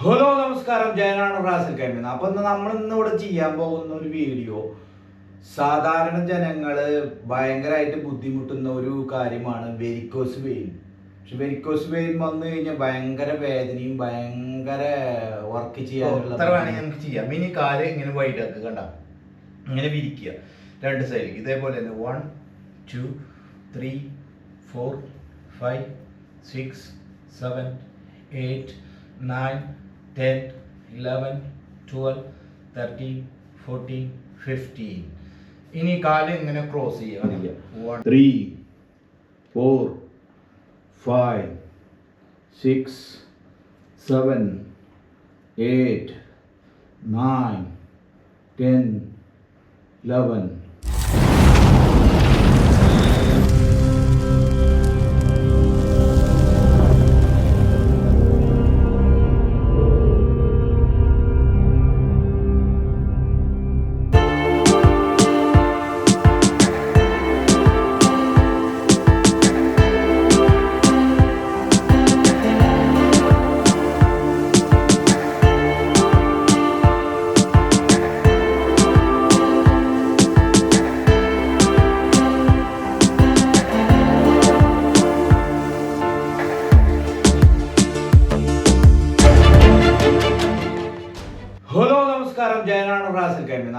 Hello നമസ്കാരം. ജയനാണ് Ras al Khaimah അപ്പൊ ഇന്ന് നമ്മൾ ഇന്ന് ഇവിടെ ചെയ്യാൻ പോകുന്ന ഒരു വീഡിയോ സാധാരണ ജനങ്ങൾ ഭയങ്കരമായിട്ട് ബുദ്ധിമുട്ടുന്ന ഒരു കാര്യമാണ് വെരിക്കോസ് വെയിൻ പക്ഷെ വെരിക്കോസ് വെയിൻ വന്നു കഴിഞ്ഞാൽ ഭയങ്കര വേദനയും ഭയങ്കര വർക്ക് ചെയ്യാനുള്ള എത്ര വേണമെങ്കിൽ നമുക്ക് ചെയ്യാം. ഇനി കാൽ ഇങ്ങനെ വൈഡ് ആക്കുക കണ്ട? ഇങ്ങനെ വിരിക്കുക. രണ്ട് സൈഡിൽ ഇതേപോലെ തന്നെ one two three four five six seven eight nine ten eleven twelve thirteen fourteen fifteen ഇനി കാൽ ഇങ്ങനെ ക്രോസ് ചെയ്യുക. One three four five six seven eight nine ten eleven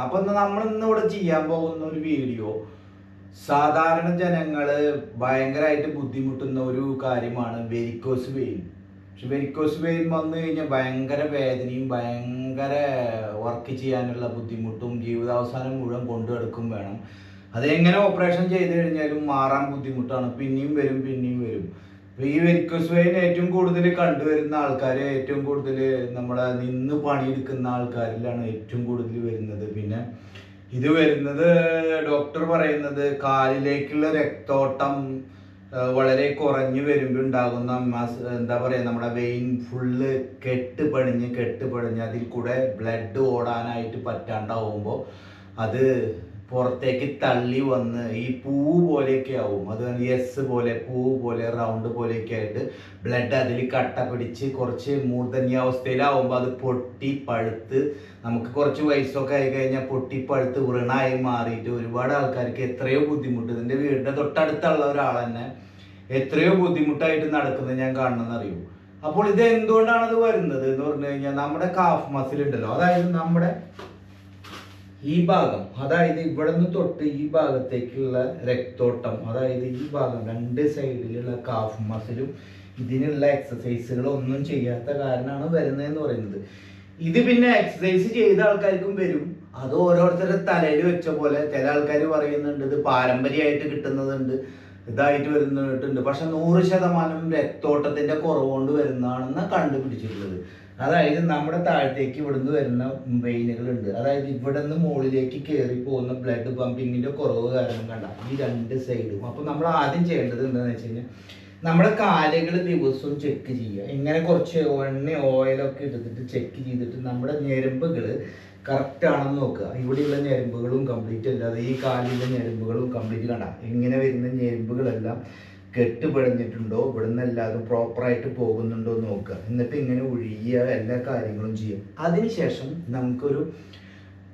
അപ്പൊ നമ്മൾ ഇന്ന് ഇവിടെ ചെയ്യാൻ പോകുന്ന ഒരു വീഡിയോ സാധാരണ ജനങ്ങൾ ഭയങ്കരമായിട്ട് ബുദ്ധിമുട്ടുന്ന ഒരു കാര്യമാണ് വെരിക്കോസ് വെയിൻ പക്ഷെ വെരിക്കോസ് വെയിൻ വന്നു കഴിഞ്ഞാൽ ഭയങ്കര വേദനയും ഭയങ്കര വർക്ക് ചെയ്യാനുള്ള ബുദ്ധിമുട്ടും ജീവിതാവസാനം മുഴുവൻ കൊണ്ടുനടക്കും വേണം. അതെങ്ങനെ ഓപ്പറേഷൻ ചെയ്ത് കഴിഞ്ഞാലും മാറാൻ ബുദ്ധിമുട്ടാണ്. പിന്നെയും വരും പിന്നെയും വരും. ഈ വെരിക്കോസ് ഏറ്റവും കൂടുതൽ കണ്ടുവരുന്ന ആൾക്കാർ ഏറ്റവും കൂടുതൽ നമ്മുടെ നിന്ന് പണിയെടുക്കുന്ന ആൾക്കാരിലാണ് ഏറ്റവും കൂടുതൽ വരുന്നത്. പിന്നെ ഇത് വരുന്നത് ഡോക്ടർ പറയുന്നത് കാലിലേക്കുള്ള രക്തോട്ടം വളരെ കുറഞ്ഞു വരുമ്പോൾ ഉണ്ടാകുന്ന എന്താ പറയുക നമ്മുടെ വെയിൻ ഫുള്ള് കെട്ട് പണിഞ്ഞ് കെട്ട് പണിഞ്ഞ് അതിൽ കൂടെ ബ്ലഡ് ഓടാനായിട്ട് പറ്റാണ്ടാവുമ്പോൾ അത് പുറത്തേക്ക് തള്ളി വന്ന് ഈ പൂ പോലെയൊക്കെ ആവും. അത് എസ് പോലെ പൂ പോലെ റൗണ്ട് പോലെയൊക്കെ ആയിട്ട് ബ്ലഡ് അതിൽ കട്ട പിടിച്ച് കുറച്ച് മൂർധന്യാവസ്ഥയിലാവുമ്പോൾ അത് പൊട്ടി പഴുത്ത് നമുക്ക് കുറച്ച് വയസ്സൊക്കെ ആയി കഴിഞ്ഞാൽ പൊട്ടി പഴുത്ത് വൃണായി മാറിയിട്ട് ഒരുപാട് ആൾക്കാർക്ക് എത്രയോ ബുദ്ധിമുട്ട്. ഇതിന്റെ വീടിന്റെ തൊട്ടടുത്തുള്ള ഒരാൾ തന്നെ എത്രയോ ബുദ്ധിമുട്ടായിട്ട് നടക്കുന്നത് ഞാൻ കാണണമെന്ന് അറിയൂ അപ്പോൾ ഇത് എന്തുകൊണ്ടാണ് അത് വരുന്നത് എന്ന് പറഞ്ഞു കഴിഞ്ഞാൽ നമ്മുടെ കാഫ് മസിൽ ഉണ്ടല്ലോ. അതായത് നമ്മുടെ ഈ ഭാഗം അതായത് ഇവിടെ നിന്ന് തൊട്ട് ഈ ഭാഗത്തേക്കുള്ള രക്തോട്ടം അതായത് ഈ ഭാഗം രണ്ട് സൈഡിലുള്ള കാഫ് മസിലും ഇതിനുള്ള എക്സസൈസുകൾ ഒന്നും ചെയ്യാത്ത കാരണമാണ് വരുന്നതെന്ന് പറയുന്നത്. ഇത് പിന്നെ എക്സസൈസ് ചെയ്ത ആൾക്കാർക്കും വരും. അത് ഓരോരുത്തരുടെ തലയിൽ വെച്ച പോലെ ചില ആൾക്കാർ പറയുന്നുണ്ട് ഇത് പാരമ്പര്യമായിട്ട് കിട്ടുന്നതുണ്ട് ഇതായിട്ട് വരുന്നിട്ടുണ്ട്. പക്ഷെ നൂറ് ശതമാനം രക്തോട്ടത്തിന്റെ കുറവുകൊണ്ട് വരുന്നതാണെന്ന് കണ്ടുപിടിച്ചിട്ടുള്ളത്. അതായത് നമ്മുടെ താഴത്തേക്ക് ഇവിടുന്ന് വരുന്ന വെയിനുകളുണ്ട്. അതായത് ഇവിടെ നിന്ന് മുകളിലേക്ക് കയറി പോകുന്ന ബ്ലഡ് പമ്പിങ്ങിന്റെ കുറവ് കാരണം കണ്ട ഈ രണ്ട് സൈഡും അപ്പൊ നമ്മൾ ആദ്യം ചെയ്യേണ്ടത് എന്താണെന്ന് വെച്ച് കഴിഞ്ഞാൽ നമ്മുടെ കാലുകൾ ദിവസവും ചെക്ക് ചെയ്യുക. ഇങ്ങനെ കുറച്ച് എണ്ണ ഓയിലൊക്കെ എടുത്തിട്ട് ചെക്ക് ചെയ്തിട്ട് നമ്മുടെ ഞരമ്പുകൾ കറക്റ്റ് ആണെന്ന് നോക്കുക. ഇവിടെയുള്ള ഞരമ്പുകളും കംപ്ലീറ്റ് അല്ലാതെ ഈ കാലിലെ ഞരമ്പുകളും കംപ്ലീറ്റ് കണ്ട. ഇങ്ങനെ വരുന്ന ഞരമ്പുകളെല്ലാം കെട്ടുപിടഞ്ഞിട്ടുണ്ടോ? ഇവിടുന്ന് എല്ലാതും പ്രോപ്പറായിട്ട് പോകുന്നുണ്ടോ എന്ന് നോക്കുക. എന്നിട്ട് ഇങ്ങനെ ഒഴിയുക എല്ലാ കാര്യങ്ങളും ചെയ്യും. അതിനുശേഷം നമുക്കൊരു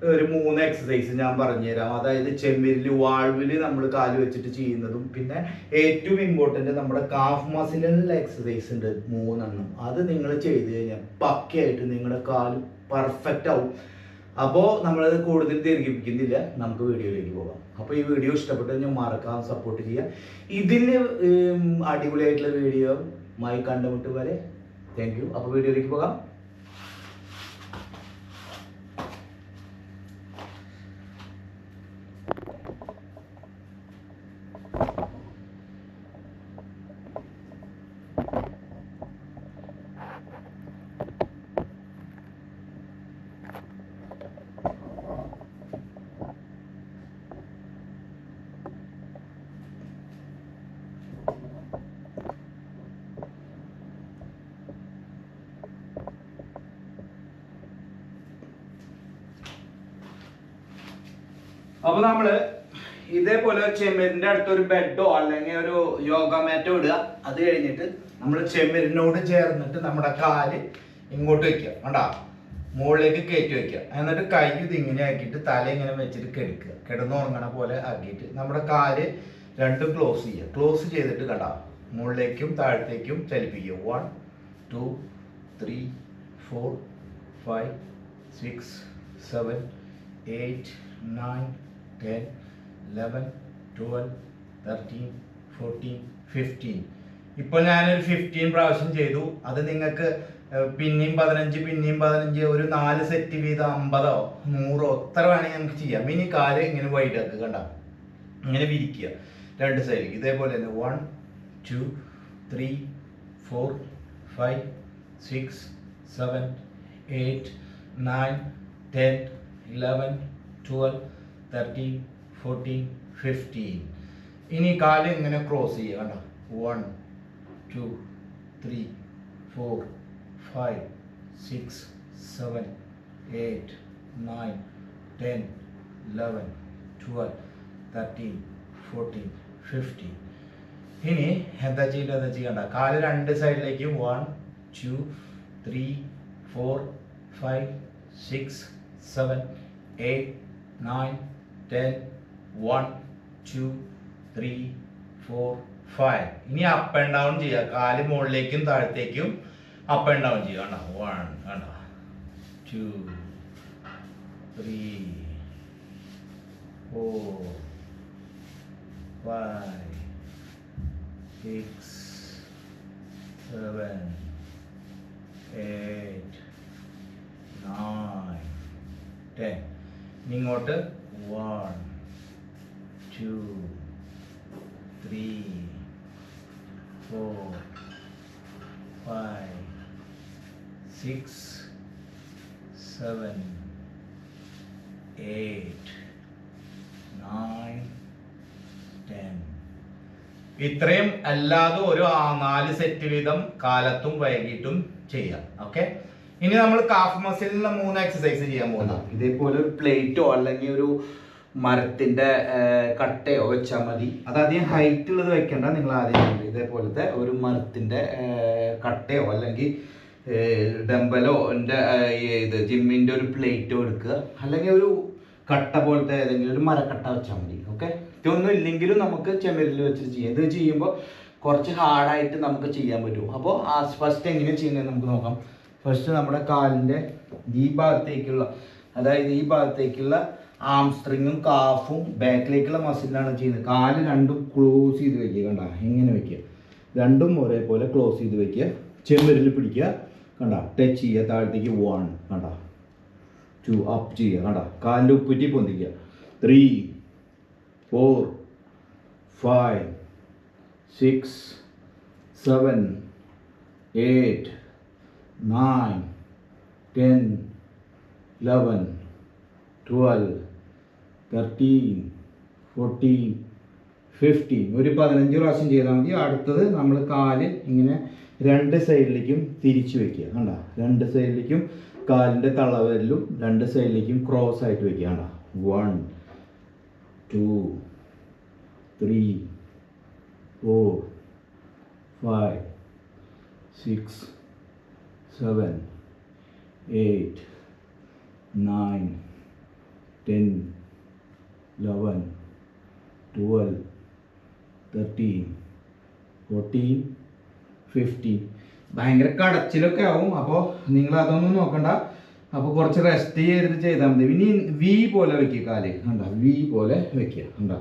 ഒരു മൂന്ന് എക്സസൈസ് ഞാൻ പറഞ്ഞുതരാം. അതായത് ചെമ്മിരിൽ വാൾവിൽ നമ്മൾ കാൽ വെച്ചിട്ട് ചെയ്യുന്നതും പിന്നെ ഏറ്റവും ഇമ്പോർട്ടന്റ് നമ്മുടെ കാഫ് മസിലുള്ള എക്സസൈസ് ഉണ്ട് മൂന്നെണ്ണം. അത് നിങ്ങൾ ചെയ്ത് കഴിഞ്ഞാൽ പക്കയായിട്ട് നിങ്ങളുടെ കാൽ പെർഫെക്റ്റ് ആവും. അപ്പോൾ നമ്മളത് കൂടുതൽ ദീർഘിപ്പിക്കുന്നില്ല. നമുക്ക് വീഡിയോയിലേക്ക് പോകാം. അപ്പോൾ ഈ വീഡിയോ ഇഷ്ടപ്പെട്ട് ഞാൻ മറക്കാൻ സപ്പോർട്ട് ചെയ്യാം ഇതിന് അടിപൊളിയായിട്ടുള്ള വീഡിയോ മായി കണ്ടുമുട്ട് വരെ. താങ്ക് യു അപ്പോൾ വീഡിയോയിലേക്ക് പോകാം. അപ്പൊ നമ്മൾ ഇതേപോലെ ചെമ്മരിന്റെ അടുത്തൊരു ബെഡോ അല്ലെങ്കിൽ ഒരു യോഗ മാറ്റോ ഇടുക. അത് കഴിഞ്ഞിട്ട് നമ്മൾ ചെമ്മരിനോട് ചേർന്നിട്ട് നമ്മുടെ കാൽ ഇങ്ങോട്ട് വെക്കുക. വേണ്ടാ മുകളിലേക്ക് കയറ്റി വെക്കുക. എന്നിട്ട് കൈ ഇത് ഇങ്ങനെ ആക്കിയിട്ട് തല ഇങ്ങനെ വെച്ചിട്ട് കെടുക്കുക. കിടന്നുറങ്ങണ പോലെ ആക്കിയിട്ട് നമ്മുടെ കാൽ രണ്ടും ക്ലോസ് ചെയ്യുക. ക്ലോസ് ചെയ്തിട്ട് കണ്ടാ? മുകളിലേക്കും താഴത്തേക്കും ചലിപ്പിക്കുക. One two three four five six seven eight nine ten eleven twelve thirteen fourteen fifteen ഇപ്പോൾ ഞാനൊരു ഫിഫ്റ്റീൻ പ്രാവശ്യം ചെയ്തു. അത് നിങ്ങൾക്ക് പിന്നെയും പതിനഞ്ച് പിന്നെയും പതിനഞ്ച് ഒരു നാല് സെറ്റ് വീതം അമ്പതോ നൂറോ എത്ര വേണമെങ്കിൽ നമുക്ക് ചെയ്യാം. ഇനി കാൽ ഇങ്ങനെ വൈഡാക്കുക കണ്ട. ഇങ്ങനെ വിരിക്കുക. രണ്ട് സൈഡ് ഇതേപോലെ തന്നെ one two three four five six seven eight nine ten eleven twelve thirteen fourteen fifteen ഇനി കാൽ ഇങ്ങനെ ക്രോസ് ചെയ്യുക കണ്ടോ? One two three four five six seven eight nine ten eleven twelve thirteen fourteen fifteen ഇനി എന്താ ചെയ്യേണ്ടത്? എന്താ ചെയ്യണ്ട കാൽ രണ്ട് സൈഡിലേക്ക് one two three four five six seven eight nine ten one two three four five ഇനി അപ്പ് ആൻഡ് ഡൗൺ ചെയ്യുക. കാൽ മുകളിലേക്കും താഴത്തേക്കും അപ്പ് ആൻഡ് ഡൗൺ ചെയ്യുക. കണ്ടോ? വൺ കണ്ടോ? Two three four five seven, eight, nine, ten. ഇനി ഇങ്ങോട്ട് one two, three, four, five, six, seven, eight, nine, ten. ഇത്രയും അല്ലാതെ ഒരു നാല് സെറ്റ് വീതം കാലത്തും വൈകിട്ടും ചെയ്യാം ഓക്കെ ഇനി നമ്മൾ കാഫ് മസിലിനുള്ള മൂന്ന് എക്സസൈസ് ചെയ്യാൻ പോകുന്നത് ഇതേപോലെ ഒരു പ്ലേറ്റോ അല്ലെങ്കിൽ ഒരു മരത്തിന്റെ കട്ടയോ വെച്ചാൽ മതി. അത് ആദ്യം ഹൈറ്റ് ഉള്ളത് വെക്കണ്ട നിങ്ങൾ ആദ്യം. ഇതേപോലത്തെ ഒരു മരത്തിന്റെ കട്ടയോ അല്ലെങ്കിൽ ഡംബലോ എന്റെ ഇത് ജിമ്മിന്റെ ഒരു പ്ലേറ്റോ എടുക്കുക. അല്ലെങ്കിൽ ഒരു കട്ട പോലത്തെ ഏതെങ്കിലും ഒരു മരക്കട്ട വെച്ചാൽ മതി ഓക്കെ ഇതൊന്നും ഇല്ലെങ്കിലും നമുക്ക് ചെമ്മരിൽ വെച്ച് ചെയ്യാം. ഇത് ചെയ്യുമ്പോൾ കുറച്ച് ഹാർഡായിട്ട് നമുക്ക് ചെയ്യാൻ പറ്റും. അപ്പോൾ ഫസ്റ്റ് എങ്ങനെ ചെയ്യുന്നത് നമുക്ക് നോക്കാം. ഫസ്റ്റ് നമ്മുടെ കാലിന്റെ ഈ ഭാഗത്തേക്കുള്ള അതായത് ഈ ഭാഗത്തേക്കുള്ള ആം സ്ട്രിങ്ങും കാഫും ബാക്കിലേക്കുള്ള മസിലാണ് ചെയ്യുന്നത്. കാൽ രണ്ടും ക്ലോസ് ചെയ്ത് വെക്കുക കണ്ട ഇങ്ങനെ വെക്കുക. രണ്ടും ഒരേപോലെ ക്ലോസ് ചെയ്ത് വെക്കുക. ചെമ്മരിൽ പിടിക്കുക കണ്ട ടച്ച് ചെയ്യുക താഴത്തേക്ക് വൺ കണ്ട. ടു അപ്പ് ചെയ്യുക കണ്ട കാലിന്റെ ഉപ്പുറ്റി പൊന്തിക്കുക. Three four five six seven eight nine, ten, eleven, twelve, thirteen, fourteen, fifteen ഒരു പതിനഞ്ച് പ്രാവശ്യം ചെയ്താൽ മതി. അടുത്തത് നമ്മൾ കാൽ ഇങ്ങനെ രണ്ട് സൈഡിലേക്കും തിരിച്ചു വെക്കുക. കണ്ട? രണ്ട് സൈഡിലേക്കും കാലിന്റെ തളവരിലും രണ്ട് സൈഡിലേക്കും ക്രോസ് ആയിട്ട് വെക്കുക. കണ്ട? One two three four five six seven, eight, nine, ten, eleven, twelve, thirteen, fourteen, fifteen ഭയങ്കര കടച്ചിലൊക്കെ ആവും. അപ്പോൾ നിങ്ങൾ അതൊന്നും നോക്കണ്ട. അപ്പോൾ കുറച്ച് റെസ്റ്റ് ചെയ്തിട്ട് ചെയ്താൽ മതി. ഇനി വി പോലെ വെക്കുക കാൽ. കണ്ട? വി പോലെ വെക്കുക കണ്ട?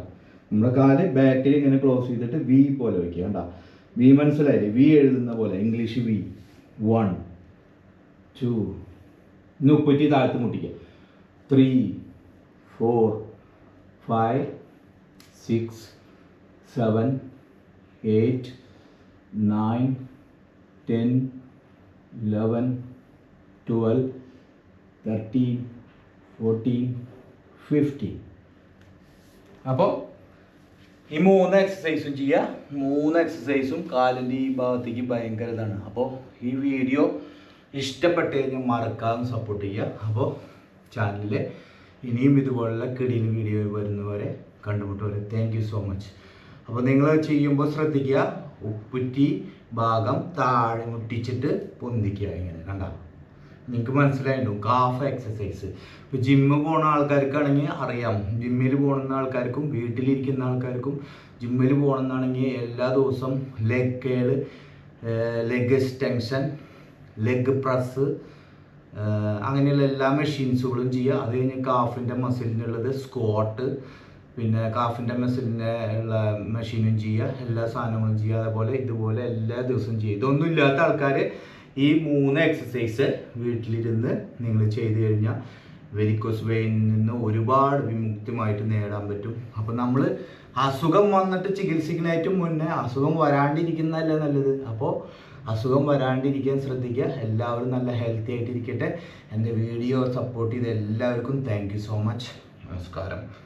നമ്മുടെ കാൽ ബാക്കിൽ ഇങ്ങനെ ക്ലോസ് ചെയ്തിട്ട് വി പോലെ വെക്കുക കണ്ട? വി മനസ്സിലായില്ലേ? വി എഴുതുന്ന പോലെ. ഇംഗ്ലീഷ് വി വൺ ടു ഇന്ന് ഉപ്പറ്റി താഴത്ത് മുട്ടിക്കുക three four five six seven eight nine ten eleven twelve thirteen fourteen fifteen അപ്പോൾ ഈ മൂന്ന് എക്സസൈസും ചെയ്യുക മൂന്ന് എക്സസൈസും കാലിന്റെ ഈ ഭാഗത്തേക്ക് ഭയങ്കര ഇതാണ്. അപ്പോൾ ഈ വീഡിയോ ഇഷ്ടപ്പെട്ട് കഴിഞ്ഞാൽ മറക്കാതെ സപ്പോർട്ട് ചെയ്യുക അപ്പോൾ ചാനലിൽ ഇനിയും ഇതുപോലുള്ള കിടിയിൽ വീഡിയോ വരുന്നവരെ കണ്ടുമുട്ടുവരെ താങ്ക് യു സോ മച്ച് അപ്പോൾ നിങ്ങൾ ചെയ്യുമ്പോൾ ശ്രദ്ധിക്കുക ഉപ്പുറ്റി ഭാഗം താഴെ മുട്ടിച്ചിട്ട് പൊന്തിക്കുക ഇങ്ങനെ കണ്ട? നിങ്ങൾക്ക് മനസ്സിലായിട്ടുണ്ടാവും കാഫ് എക്സസൈസ് ഇപ്പോൾ ജിമ്മ് പോകുന്ന ആൾക്കാർക്കാണെങ്കിൽ അറിയാം. ജിമ്മിൽ പോകുന്ന ആൾക്കാർക്കും വീട്ടിലിരിക്കുന്ന ആൾക്കാർക്കും ജിമ്മിൽ പോകണമെന്നാണെങ്കിൽ എല്ലാ ദിവസവും leg curl leg extension leg press അങ്ങനെയുള്ള എല്ലാ മെഷീൻസുകളും ചെയ്യുക. അത് കഴിഞ്ഞ് കാഫിന്റെ മസിലിനുള്ളത് സ്ക്വാട്ട് പിന്നെ കാഫിന്റെ മസിലിന്റെ ഉള്ള മെഷീനും ചെയ്യുക. എല്ലാ സാധനങ്ങളും ചെയ്യുക. അതേപോലെ ഇതുപോലെ എല്ലാ ദിവസവും ചെയ്യുക. ഇതൊന്നും ഇല്ലാത്ത ആൾക്കാർ ഈ മൂന്ന് എക്സസൈസ് വീട്ടിലിരുന്ന് നിങ്ങൾ ചെയ്തു കഴിഞ്ഞാൽ വെരിക്കോസ് വെയിനിൽ നിന്ന് ഒരുപാട് വിമുക്തമായിട്ട് നേടാൻ പറ്റും. അപ്പോൾ നമ്മൾ അസുഖം വന്നിട്ട് ചികിത്സിക്കുന്നതായിട്ടും മുന്നേ അസുഖം വരാണ്ടിരിക്കുന്നതല്ലേ നല്ലത്? അപ്പോൾ അസുഖം വരാണ്ടിരിക്കാൻ ശ്രദ്ധിക്കുക. എല്ലാവരും നല്ല ഹെൽത്തി ആയിട്ടിരിക്കട്ടെ. എന്റെ വീഡിയോ സപ്പോർട്ട് ചെയ്ത എല്ലാവർക്കും താങ്ക് സോ മച്ച് നമസ്കാരം.